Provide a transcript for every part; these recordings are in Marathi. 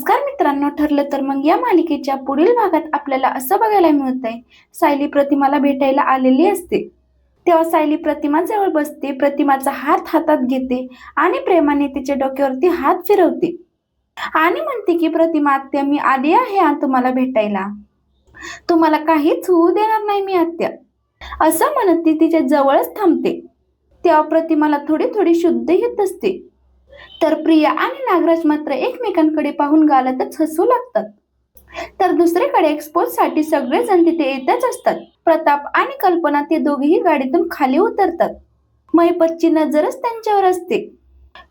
नमस्कार मित्रांनो ठरलं तर मग या मालिकेच्या पुढील भागात आपल्याला असं बघायला मिळत आहे सायली प्रतिमाला भेटायला आलेली असते. तेव्हा सायली प्रतिमाजवळ बसते प्रतिमाचा हात हातात घेते आणि प्रेमाने तिच्या डोक्यावरती हात फिरवते. आणि म्हणते की प्रतिमा आत्या मी आली आहे तुम्हाला भेटायला. तुम्हाला काहीच होऊ देणार नाही मी आत्या. असं म्हणत ती तिच्या जवळच थांबते. तेव्हा प्रतिमाला थोडी थोडी शुद्ध येत असते. तर प्रिया आणि नागराज मात्र एकमेकांकडे पाहून गालतच हसू लागतात. तर दुसरीकडे एक्सपोजसाठी सगळेजण तिथे येतच असतात. प्रताप आणि कल्पना ते दोघेही गाडीतून खाली उतरतात. महिपतची नजरच त्यांच्यावर असते.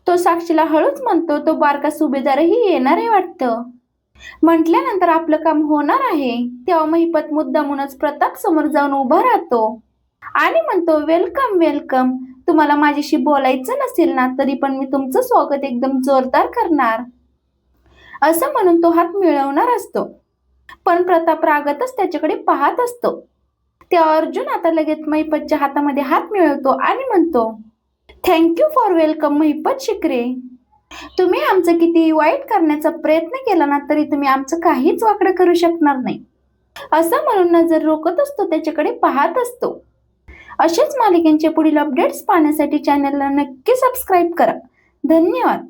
तो साक्षीला हळूच म्हणतो तो बारका सुभेदारही येणार आहे वाटतं. म्हटल्यानंतर आपलं काम होणार आहे. तेव्हा महिपत मुद्दामूनच प्रताप समोर जाऊन उभा राहतो. आणि म्हणतो वेलकम वेलकम. तुम्हाला माझ्याशी बोलायचं नसेल ना तरी पण मी तुमचं स्वागत एकदम जोरदार करणार. असं म्हणून तो हात मिळवणार असतो. पण प्रताप रागतच त्याच्याकडे पाहत असतो. तेव्हा अर्जुन आता लगेच महिपतच्या हातामध्ये हात मिळवतो आणि म्हणतो thank you for welcome Mahipat Shikre. तुम्ही आमचं किती वाईट करण्याचा प्रयत्न केला ना तरी तुम्ही आमचं काहीच वाकडं करू शकणार नाही. असं म्हणून नजर रोखत असतो त्याच्याकडे पाहत असतो. अशाच मालिकांचे पुढील अपडेट्स पाहण्यासाठी चॅनलला नक्की सबस्क्राईब करा. धन्यवाद.